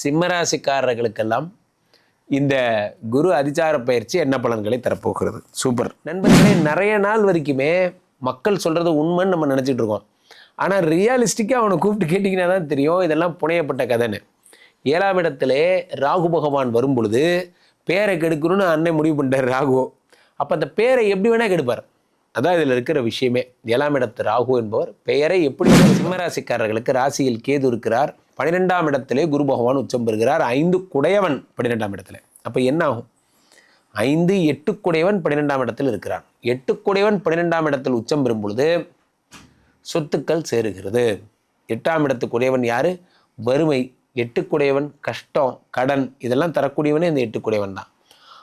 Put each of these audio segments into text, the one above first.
சிம்மராசிக்காரர்களுக்கெல்லாம் இந்த குரு அதிச்சார பயிற்சி என்ன பலன்களை தரப்போகிறது? சூப்பர். நண்பர்களே நிறைய நாள் வரைக்குமே மக்கள் சொல்கிறது உண்மைன்னு நம்ம நினச்சிட்டு இருக்கோம். ஆனால் ரியாலிஸ்டிக்காக அவனை கூப்பிட்டு கேட்டிங்கன்னா தான் தெரியும் இதெல்லாம் புனையப்பட்ட கதைன்னு. ஏழாம் இடத்திலே ராகு பகவான் வரும் பொழுது பேரை கெடுக்கணும்னு அன்னை முடிவு பண்ணிட்டார் ராகுவோ. அப்போ அந்த பேரை எப்படி வேணால் கெடுப்பார். அதான் இதில் இருக்கிற விஷயமே. ஏழாம் இடத்து ராகு என்பவர் பெயரை எப்படி சிம்மராசிக்காரர்களுக்கு ராசியில் கேது இருக்கிறார் பன்னிரெண்டாம் இடத்திலே குரு பகவான் உச்சம் பெறுகிறார். ஐந்து குடையவன் பன்னிரெண்டாம் இடத்துல. அப்போ என்ன ஆகும்? ஐந்து எட்டு குடையவன் பன்னிரெண்டாம் இடத்தில் இருக்கிறான். எட்டு குடையவன் பன்னிரெண்டாம் இடத்தில் உச்சம் பெறும் பொழுது சொத்துக்கள் சேருகிறது. எட்டாம் இடத்துக்குடையவன் யார்? வறுமை. எட்டுக்குடையவன் கஷ்டம் கடன் இதெல்லாம் தரக்கூடியவனே இந்த எட்டுக்குடையவன் தான்.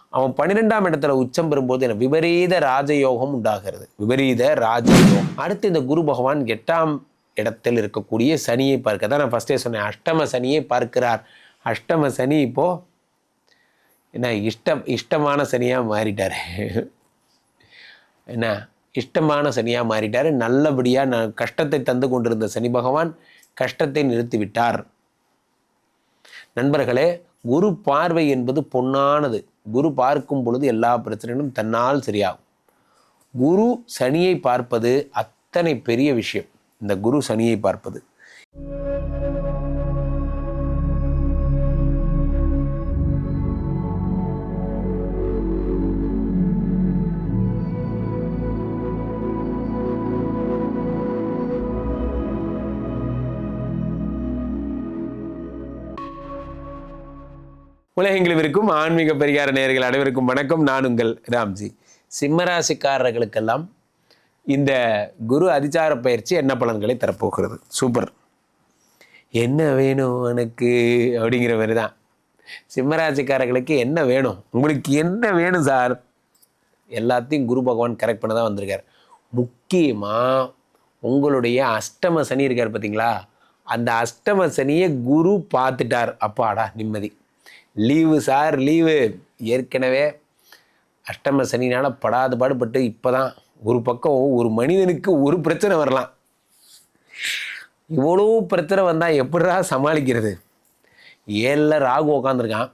அவன் பன்னிரெண்டாம் இடத்துல உச்சம் பெறும்போது எனக்கு விபரீத ராஜயோகம் உண்டாகிறது. விபரீத ராஜயோகம். அடுத்து இந்த குரு பகவான் எட்டாம் இடத்தில் இருக்கக்கூடிய சனியை பார்க்க. தான் நான் ஃபஸ்ட்டே சொன்னேன் அஷ்டம சனியை பார்க்கிறார். அஷ்டம சனி இப்போது என்ன இஷ்டம் இஷ்டமான சனியாக மாறிட்டார். என்ன இஷ்டமான சனியாக மாறிட்டார். நல்லபடியாக நான் கஷ்டத்தை தந்து கொண்டிருந்த சனி பகவான் கஷ்டத்தை நிறுத்திவிட்டார். நண்பர்களே குரு பார்வை என்பது பொன்னானது. குரு பார்க்கும் பொழுது எல்லா பிரச்சனைகளும் தன்னால் சரியாகும். குரு சனியை பார்ப்பது அத்தனை பெரிய விஷயம். இந்த குரு சனியை பார்ப்பது. உலகெங்கிலும் இருக்கும் ஆன்மீக பரிகார நேர்கள் அனைவருக்கும் வணக்கம். நான் உங்கள் ராம்ஜி. சிம்மராசிக்காரர்களுக்கெல்லாம் இந்த குரு அதிச்சார பயிற்சி என்ன பலன்களை தரப்போகிறது? சூப்பர். என்ன வேணும் எனக்கு அப்படிங்கிற மாதிரி தான். சிம்மராசிக்காரர்களுக்கு என்ன வேணும்? உங்களுக்கு என்ன வேணும் சார்? எல்லாத்தையும் குரு பகவான் கரெக்ட் பண்ண தான் வந்திருக்கார். முக்கியமாக உங்களுடைய அஷ்டம சனி இருக்கார் பார்த்தீங்களா? அந்த அஷ்டம சனியை குரு பார்த்துட்டார். அப்பாடா நிம்மதி. Leave sir leave. ஏற்கனவே அஷ்டம சனினால் படாது பாடுபட்டு இப்போ தான் ஒரு பக்கம் ஒரு மனிதனுக்கு ஒரு பிரச்சனை வரலாம். இவ்வளோ பிரச்சனை வந்தால் எப்படிடா சமாளிக்கிறது? ஏழில் ராகு உக்காந்துருக்கான்.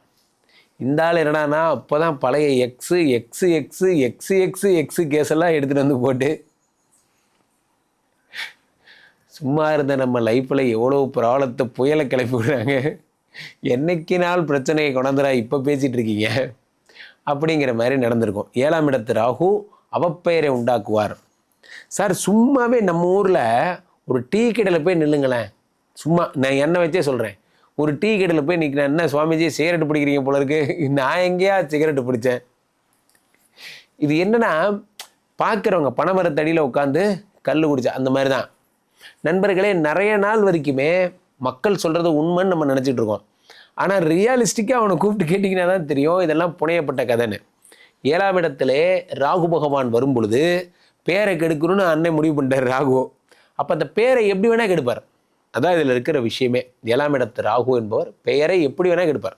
இந்த ஆள் என்னடானா அப்போ தான் பழைய ex ex ex ex ex ex case எல்லாம் எடுத்துகிட்டு வந்து போட்டு சும்மா இருந்த நம்ம லைஃப்பில் எவ்வளோ ப்ராப்ளத்தை புயலை கிளப்பி விடுறாங்க. என்னைக்கு நாள் பிரச்சனையை கொண்டாந்துரா இப்போ பேசிகிட்டு இருக்கீங்க? அப்படிங்கிற மாதிரி நடந்திருக்கும். ஏழாம் இடத்து ராகு அவப்பெயரை உண்டாக்குவார். சார் சும்மாவே நம்ம ஊரில் ஒரு டீ கடையில் போய் நில்லுங்களேன். சும்மா நான் என்னை வச்சே சொல்கிறேன் ஒரு டீ கடையில் போய் நிற்கிறேன் என்ன சுவாமிஜி சிகரெட் பிடிக்கிறீங்க போல இருக்கு. நான் எங்கேயா சிகரெட்டு பிடிச்சேன். இது என்னென்னா பார்க்குறவங்க பனைமரத்தடியில் உட்காந்து கல் குடிச்சா அந்த மாதிரி தான் நண்பர்களே நிறைய நாள் வரைக்குமே மக்கள் சொல்கிறது உண்மைன்னு நம்ம நினச்சிட்டு இருக்கோம். ஆனால் ரியாலிஸ்டிக்காக அவனை கூப்பிட்டு கேட்டிங்கன்னா தான் தெரியும் இதெல்லாம் புனையப்பட்ட கதைன்னு. ஏழாம் இடத்திலே ராகு பகவான் வரும் பொழுது பேரை கெடுக்கணும்னு அண்ணன் முடிவு பண்ணிட்டார் ராகு. அப்போ அந்த பேரை எப்படி வேணால் கெடுப்பார். அதான் இதில் இருக்கிற விஷயமே. ஏழாம் இடத்து ராகு என்பவர் பெயரை எப்படி வேணால் கெடுப்பார்.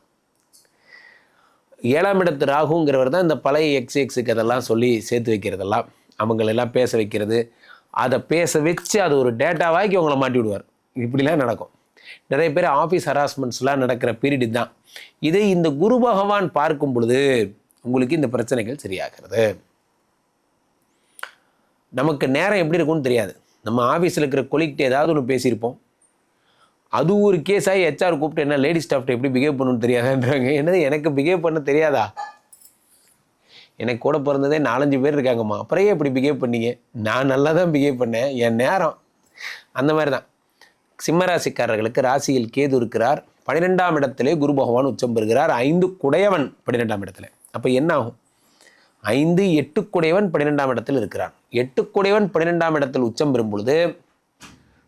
ஏழாம் இடத்து ராகுங்கிறவர் தான் இந்த பழைய எக்ஸ் எக்ஸுக்கு அதெல்லாம் சொல்லி சேர்த்து வைக்கிறதெல்லாம். அவங்களெல்லாம் பேச வைக்கிறது. அதை பேச வச்சு அது ஒரு டேட்டாவாக்கி அவங்கள மாட்டி விடுவார். இப்படிலாம் நடக்கும். நிறைய பேர் ஆஃபீஸ் ஹராஸ்மெண்ட்ஸ்லாம் நடக்கிற பீரியட் தான் இதை இந்த குரு பகவான் பார்க்கும் பொழுது உங்களுக்கு இந்த பிரச்சனைகள் சரியாகிறது. நமக்கு நேரம் எப்படி இருக்கும்னு தெரியாது. நம்ம ஆஃபீஸில் இருக்கிற கொலிக்கிட்ட ஏதாவது ஒன்று பேசியிருப்போம். அது ஒரு கேஸ் ஹெச்ஆர் கூப்பிட்டு என்ன லேடி ஸ்டாஃப்ட்ட எப்படி பிஹேவ் பண்ணணும்னு தெரியாதான்றாங்க. என்னது எனக்கு பிஹேவ் பண்ண தெரியாதா? எனக்கு கூட பிறந்ததே நாலஞ்சு பேர் இருக்காங்கம்மா. அப்புறம் இப்படி பிஹேவ் பண்ணீங்க? நான் நல்லா தான் பிஹேவ் பண்ணேன். என் நேரம். அந்த மாதிரி தான் சிம்மராசிக்காரர்களுக்கு ராசியில் கேது இருக்கிறார். பன்னிரெண்டாம் இடத்திலே குரு பகவான் உச்சம் பெறுகிறார். ஐந்து குடையவன் பன்னிரெண்டாம் இடத்துல. அப்போ என்ன ஆகும் ஐந்து எட்டுக்குடையவன் பன்னிரெண்டாம் இடத்தில் இருக்கிறான். எட்டுக்குடையவன் பன்னிரெண்டாம் இடத்தில் உச்சம் பெறும் பொழுது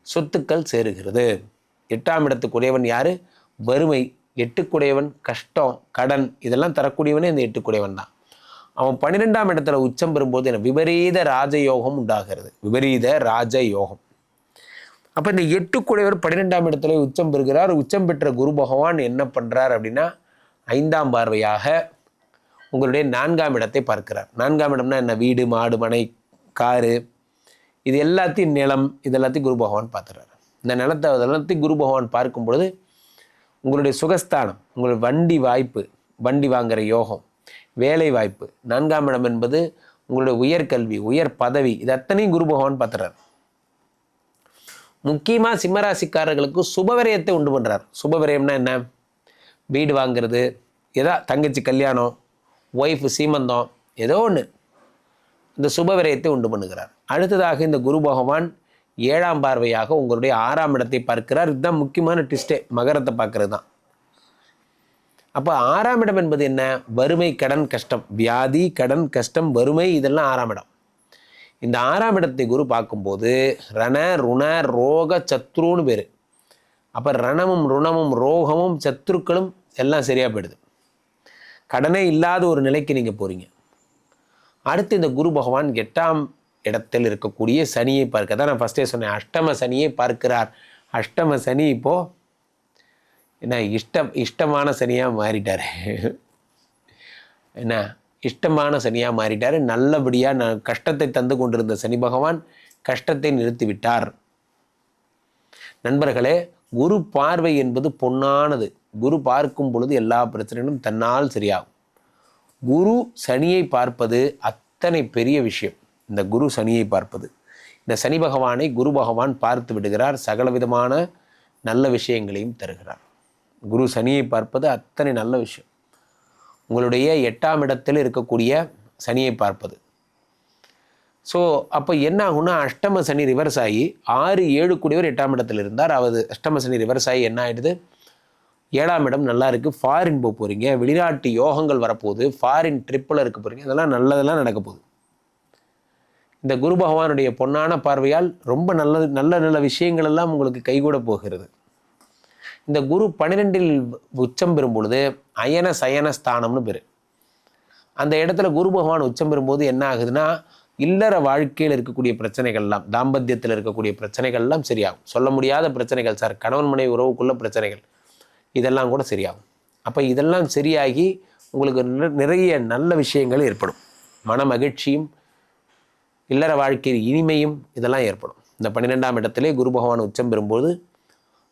சொத்துக்கள் சேருகிறது. எட்டாம் இடத்துக்குடையவன் யார்? வறுமை. எட்டுக்குடையவன் கஷ்டம் கடன் இதெல்லாம் தரக்கூடியவனே இந்த எட்டுக்குடையவன் தான். அவன் பன்னிரெண்டாம் இடத்துல உச்சம் பெறும்போது எனக்கு விபரீத ராஜயோகம் உண்டாகிறது. விபரீத ராஜயோகம். அப்போ இந்த எட்டுக்குடையவர் பன்னிரெண்டாம் இடத்துல உச்சம் பெறுகிறார். உச்சம் பெற்ற குரு பகவான் என்ன பண்ணுறார் அப்படின்னா ஐந்தாம் பார்வையாக உங்களுடைய நான்காம் இடத்தை பார்க்கிறார். நான்காம் இடம்னா என்ன? வீடு மாடு மனை காரு. இது எல்லாத்தையும் நிலம் இது எல்லாத்தையும் குரு பகவான் பார்த்துறாரு. இந்த நிலத்தை எல்லாத்தையும் குரு பகவான் பார்க்கும் பொழுது உங்களுடைய சுகஸ்தானம் உங்களுடைய வண்டி வாய்ப்பு வண்டி வாங்குகிற யோகம் வேலை வாய்ப்பு நான்காம் இடம் என்பது உங்களுடைய உயர்கல்வி உயர் பதவி இது அத்தனையும் குரு பகவான் பார்த்துறாரு. முக்கியமாக சிம்மராசிக்காரர்களுக்கு சுபவிரயத்தை உண்டு பண்ணுறார் சுபவிரயம்னா என்ன? வீடு வாங்குறது எதா தங்கச்சி கல்யாணம் ஒய்ஃபு சீமந்தம் ஏதோ ஒன்று இந்த சுபவிரயத்தை உண்டு பண்ணுகிறார். அடுத்ததாக இந்த குரு பகவான் ஏழாம் பார்வையாக உங்களுடைய ஆறாம் இடத்தை பார்க்கிறார். இதுதான் முக்கியமான டிஸ்டே மகரத்தை பார்க்கறது தான் அப்போ ஆறாம் இடம் என்பது என்ன? வறுமை கடன் கஷ்டம். வியாதி கடன் கஷ்டம் வறுமை இதெல்லாம் ஆறாம் இடம். இந்த ஆறாம் இடத்தை குரு பார்க்கும்போது ரண ருண ரோக சத்ருன்னு பேர். அப்போ ரணமும் ருணமும் ரோகமும் சத்ருக்களும் எல்லாம் சரியாக போயிடுது. கடனே இல்லாத ஒரு நிலைக்கு நீங்கள் போகிறீங்க அடுத்து இந்த குரு பகவான் எட்டாம் இடத்தில் இருக்கக்கூடிய சனியை பார்க்க தான் நான் ஃபஸ்ட்டே சொன்னேன் அஷ்டம சனியை பார்க்கிறார். அஷ்டம சனி இப்போது என்ன இஷ்டம் இஷ்டமான சனியாக மாறிட்டார். என்ன இஷ்டமான சனியாக மாறிட்டார். நல்லபடியாக நான் கஷ்டத்தை தந்து கொண்டிருந்த சனி பகவான் கஷ்டத்தை நிறுத்திவிட்டார் நண்பர்களே குரு பார்வை என்பது பொன்னானது. குரு பார்க்கும் பொழுது எல்லா பிரச்சனைகளும் தன்னால் சரியாகும். குரு சனியை பார்ப்பது அத்தனை பெரிய விஷயம். இந்த குரு சனியை பார்ப்பது. இந்த சனி பகவானை குரு பகவான் பார்த்து விடுகிறார். சகல விதமான நல்ல விஷயங்களையும் தருகிறார். குரு சனியை பார்ப்பது அத்தனை நல்ல விஷயம். உங்களுடைய எட்டாம் இடத்தில் இருக்கக்கூடிய சனியை பார்ப்பது. ஸோ அப்போ என்ன ஆகும்னா அஷ்டம சனி ரிவர்ஸ் ஆகி ஆறு ஏழு கூடியவர் எட்டாம் இடத்தில் இருந்தார். அவர் அஷ்டம சனி ரிவர்ஸ் ஆகி என்ன ஆயிடுது? ஏழாம் இடம் நல்லா இருக்குது ஃபாரின் போக போகிறீங்க வெளிநாட்டு யோகங்கள் வரப்போகுது. ஃபாரின் ட்ரிப்பில் இருக்க போகிறீங்க இதெல்லாம் நல்லதெல்லாம் நடக்க போகுது. இந்த குரு பகவானுடைய பொன்னான பார்வையால் ரொம்ப நல்ல நல்ல நல்ல விஷயங்கள் எல்லாம் உங்களுக்கு கைகூட போகிறது. இந்த குரு பன்னிரெண்டில் உச்சம் பெறும் பொழுது அயன சயன ஸ்தானம்னு பேர். அந்த இடத்துல குரு பகவான் உச்சம் பெறும்போது என்ன ஆகுதுன்னா இல்லற வாழ்க்கையில் இருக்கக்கூடிய பிரச்சனைகள்லாம் தாம்பத்தியத்தில் இருக்கக்கூடிய பிரச்சனைகள்லாம் சரியாகும். சொல்ல முடியாத பிரச்சனைகள் சார். கணவன் மனைவி உறவுக்குள்ள பிரச்சனைகள். இதெல்லாம் கூட சரியாகும். அப்போ இதெல்லாம் சரியாகி உங்களுக்கு நிறைய நல்ல விஷயங்கள் ஏற்படும். மன மகிழ்ச்சியும் இல்லற வாழ்க்கையில் இனிமையும் இதெல்லாம் ஏற்படும். இந்த பன்னிரெண்டாம் இடத்திலே குரு பகவான் உச்சம் பெறும்போது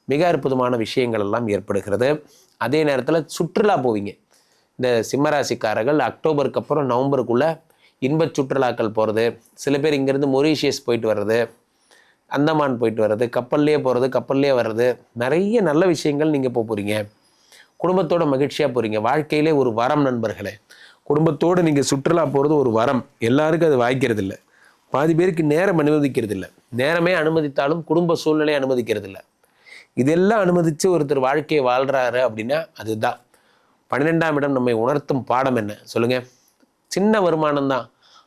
மிக அற்புதமான விஷயங்கள் எல்லாம் ஏற்படுகிறது. அதே நேரத்தில் சுற்றுலா போவீங்க. இந்த சிம்மராசிக்காரர்கள் அக்டோபருக்கு அப்புறம் நவம்பருக்குள்ளே இன்பச் சுற்றுலாக்கள் போகிறது சில பேர் இங்கேருந்து மொரீஷியஸ் போயிட்டு வர்றது. அந்தமான் போயிட்டு வர்றது கப்பல்லையே போகிறது கப்பல்லையே வர்றது நிறைய நல்ல விஷயங்கள் நீங்கள் போக போகிறீங்க குடும்பத்தோட மகிழ்ச்சியாக போகிறீங்க வாழ்க்கையிலே ஒரு வரம் நண்பர்களே. குடும்பத்தோடு நீங்கள் சுற்றுலா போகிறது ஒரு வரம். எல்லாருக்கும் அது வாய்க்கிறது இல்லை பாதி பேருக்கு நேரம் அனுமதிக்கிறது இல்லை நேரமே அனுமதித்தாலும் குடும்ப சூழ்நிலை அனுமதிக்கிறது இல்லை இதெல்லாம் அனுமதித்து ஒருத்தர் வாழ்க்கையை வாழ்கிறாரு அப்படின்னா அதுதான். பன்னிரெண்டாம் இடம் நம்மை உணர்த்தும் பாடம் என்ன? சொல்லுங்கள் சின்ன வருமானம் தான்.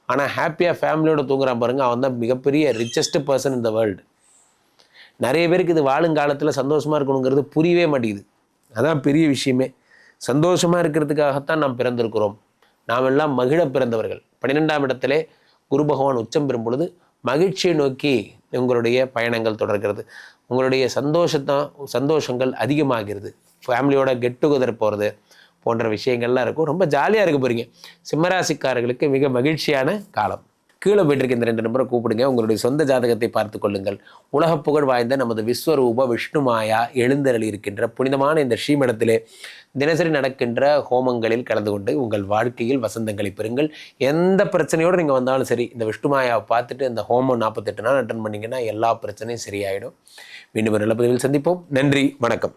ஆனால் ஹாப்பியாக ஃபேமிலியோட தூங்குறான் பாருங்க அவன் தான் மிகப்பெரிய ரிச்சஸ்ட் பர்சன் இந்த வேர்ல்டு நிறைய பேருக்கு இது வாழுங்காலத்தில் சந்தோஷமாக இருக்கணுங்கிறது புரியவே மாட்டேங்குது. அதான் பெரிய விஷயமே. சந்தோஷமாக இருக்கிறதுக்காகத்தான் நாம் பிறந்திருக்கிறோம். நாம் எல்லாம் மகிழ பிறந்தவர்கள். பன்னிரெண்டாம் இடத்திலே குரு பகவான் உச்சம் பெறும் பொழுது மகிழ்ச்சியை நோக்கி உங்களுடைய பயணங்கள் தொடர்கிறது. உங்களுடைய சந்தோஷத்தான் சந்தோஷங்கள் அதிகமாகிறது. ஃபேமிலியோட கெட் டுகெதர் போகிறது போன்ற விஷயங்கள்லாம் இருக்கும். ரொம்ப ஜாலியாக இருக்க போகிறீங்க சிம்மராசிக்காரர்களுக்கு மிக மகிழ்ச்சியான காலம். கீழே போயிட்டு இருக்க இந்த ரெண்டு நம்பரை கூப்பிடுங்க. உங்களுடைய சொந்த ஜாதகத்தை பார்த்து கொள்ளுங்கள். உலக புகழ் வாய்ந்த நமது விஸ்வரூப விஷ்ணுமாயா எழுந்தருளி இருக்கின்ற புனிதமான இந்த ஸ்ரீமடத்திலே தினசரி நடக்கின்ற ஹோமங்களில் கலந்து கொண்டு உங்கள் வாழ்க்கையில் வசந்தங்களை பெறுங்கள். எந்த பிரச்சனையோடு நீங்கள் வந்தாலும் சரி இந்த விஷ்ணுமாயாவை பார்த்துட்டு இந்த ஹோமம் நாற்பத்தெட்டு நாள் அட்டன் பண்ணீங்கன்னா எல்லா பிரச்சனையும் சரியாயிடும். மீண்டும் ஒரு நல்ல பதிவில் சந்திப்போம். நன்றி வணக்கம்.